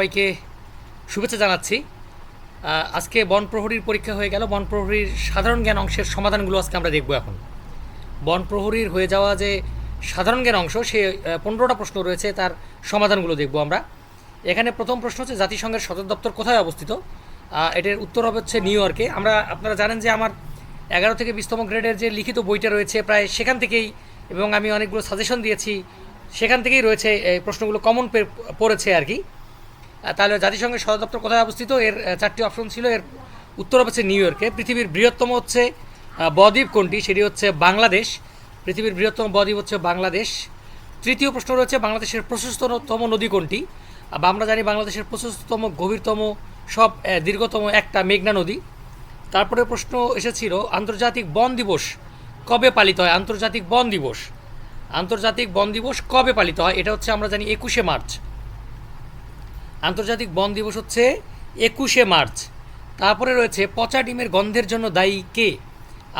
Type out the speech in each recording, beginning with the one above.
সবাইকে শুভেচ্ছা জানাচ্ছি। আজকে বন প্রহরীর পরীক্ষা হয়ে গেল। বন প্রহরীর সাধারণ জ্ঞান অংশের সমাধানগুলো আজকে আমরা দেখব এখন। বন প্রহরীর হয়ে যাওয়া যে সাধারণ জ্ঞান অংশ, সে পনেরোটা প্রশ্ন রয়েছে, তার সমাধানগুলো দেখব আমরা। এখানে প্রথম প্রশ্ন হচ্ছে, জাতিসংঘের সদর দপ্তর কোথায় অবস্থিত? এটার উত্তর হবে হচ্ছে নিউ ইয়র্কে। আমরা, আপনারা জানেন যে আমার এগারো থেকে বিশতম গ্রেডের যে লিখিত বইটা রয়েছে, প্রায় সেখান থেকেই, এবং আমি অনেকগুলো সাজেশন দিয়েছি, সেখান থেকেই রয়েছে, এই প্রশ্নগুলো কমন পড়েছে আর কি। তাহলে জাতিসংঘের সদর দপ্তর কোথায় অবস্থিত? এর চারটি অপশন ছিল। এর উত্তর হচ্ছে নিউ ইয়র্কে। পৃথিবীর বৃহত্তম হচ্ছে বদ্বীপ কোনটি? সেটি হচ্ছে বাংলাদেশ। পৃথিবীর বৃহত্তম বদ্বীপ হচ্ছে বাংলাদেশ। তৃতীয় প্রশ্ন রয়েছে, বাংলাদেশের প্রশস্ততম নদী কোনটি? আমরা জানি বাংলাদেশের প্রশস্ততম, গভীরতম, সব দীর্ঘতম একটা মেঘনা নদী। তারপরে প্রশ্ন এসেছিল, আন্তর্জাতিক বন দিবস কবে পালিত হয়? আন্তর্জাতিক বন দিবস। আন্তর্জাতিক বন দিবস কবে পালিত হয়? এটা হচ্ছে আমরা জানি একুশে মার্চ। আন্তর্জাতিক বন দিবস হচ্ছে একুশে মার্চ। তারপরে রয়েছে পচা ডিমের গন্ধের জন্য দায়ী কে?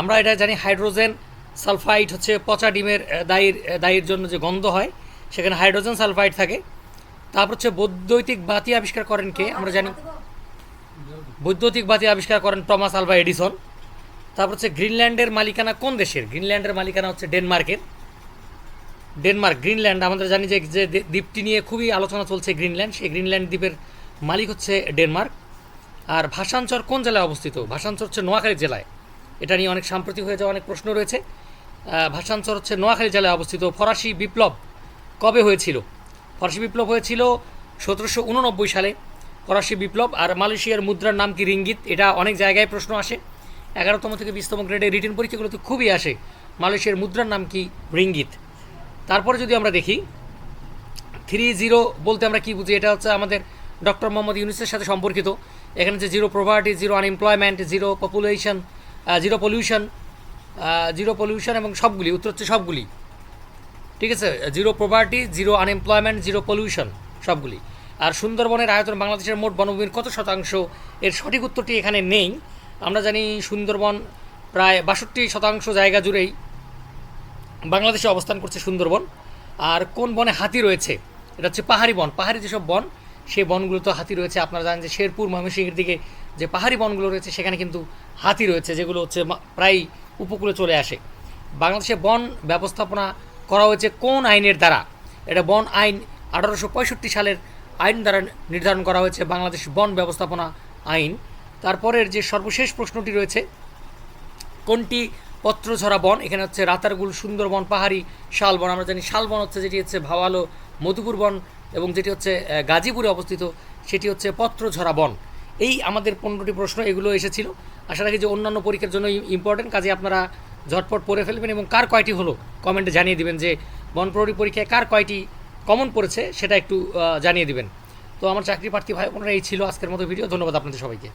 আমরা এটা জানি হাইড্রোজেন সালফাইড হচ্ছে পচা ডিমের দায়ীর দায়ীর জন্য যে গন্ধ হয়, সেখানে হাইড্রোজেন সালফাইড থাকে। তারপর হচ্ছে বৈদ্যুতিক বাতি আবিষ্কার করেন কে? আমরা জানি বৈদ্যুতিক বাতি আবিষ্কার করেন টমাস আলভা এডিসন। তারপর হচ্ছে গ্রিনল্যান্ডের মালিকানা কোন দেশের? গ্রিনল্যান্ডের মালিকানা হচ্ছে ডেনমার্কের। ডেনমার্ক, গ্রিনল্যান্ড, আমাদের জানি যে যে দ্বীপটি নিয়ে খুবই আলোচনা চলছে গ্রিনল্যান্ড। সেই গ্রিনল্যান্ড দ্বীপের মালিক হচ্ছে ডেনমার্ক। আর ভাষাঞ্চর কোন জেলায় অবস্থিত? ভাষাঞ্চর হচ্ছে নোয়াখালী জেলায়। এটা নিয়ে অনেক সাম্প্রতিক হয়ে যাওয়া অনেক প্রশ্ন রয়েছে। ভাষাঞ্চর হচ্ছে নোয়াখালী জেলায় অবস্থিত। ফরাসি বিপ্লব কবে হয়েছিল? ফরাসি বিপ্লব হয়েছিল সতেরোশো উননব্বই সালে। ফরাসি বিপ্লব আর মালয়েশিয়ার মুদ্রার নাম কি রিঙ্গিত? এটা অনেক জায়গায় প্রশ্ন আসে। এগারোতম থেকে বিশতম গ্রেডের রিটেন পরীক্ষাগুলোতে খুবই আসে। মালয়েশিয়ার মুদ্রার নাম কি রিঙ্গিত? তারপরে যদি আমরা দেখি থ্রি জিরো বলতে আমরা কি বুঝি? এটা হচ্ছে আমাদের ডক্টর মোহাম্মদ ইউনুসের সাথে সম্পর্কিত। এখানে যে zero poverty zero unemployment zero population zero pollution zero pollution এবং সবগুলি, উত্তর হচ্ছে সবগুলি। ঠিক আছে? Zero poverty zero unemployment zero pollution সবগুলি। আর সুন্দরবনের আয়তন বাংলাদেশের মোট বনভূমির কত শতাংশ? এর সঠিক উত্তরটি এখানে নেই। আমরা জানি সুন্দরবন প্রায় বাষট্টি শতাংশ জায়গা জুড়েই বাংলাদেশে অবস্থান করছে সুন্দরবন। আর কোন বনে হাতি রয়েছে? এটা হচ্ছে পাহাড়ি বন। পাহাড়ি যেসব বন সেই বনগুলোতে হাতি রয়েছে। আপনারা জানেন যে শেরপুর, ময়মনসিংহের দিকে যে পাহাড়ি বনগুলো রয়েছে, সেখানে কিন্তু হাতি রয়েছে, যেগুলো হচ্ছে প্রায় উপকূলে চলে আসে। বাংলাদেশে বন ব্যবস্থাপনা করা হয়েছে কোন আইনের দ্বারা? এটা বন আইন আঠারোশো পঁয়ষট্টি সালের আইন দ্বারা নির্ধারণ করা হয়েছে, বাংলাদেশ বন ব্যবস্থাপনা আইন। তারপরের যে সর্বশেষ প্রশ্নটি রয়েছে, কোনটি পত্রঝরা বন, এখানে হচ্ছে রাতারগুল, সুন্দরবন, পাহাড়ি শালবন। আমরা জানি শালবন হচ্ছে যেটি হচ্ছে ভাওয়ালো মধুপুর বন এবং যেটি হচ্ছে গাজীপুরে অবস্থিত, সেটি হচ্ছে পত্রঝরা বন। এই আমাদের পনেরোটি প্রশ্ন, এগুলো এসেছিল। আশা রাখি যে অন্যান্য পরীক্ষার জন্য ইম্পর্টেন্ট কাজে আপনারা ঝটপট পড়ে ফেলবেন এবং কার কয়টি হলো কমেন্টে জানিয়ে দিবেন যে বন প্রহরী পরীক্ষায় কার কয়টি কমন পড়েছে সেটা একটু জানিয়ে দিবেন। তো আমার চাকরি প্রার্থী ভাই বোনেরা, এই ছিল আজকের মতো ভিডিও। ধন্যবাদ আপনাদের সবাইকে।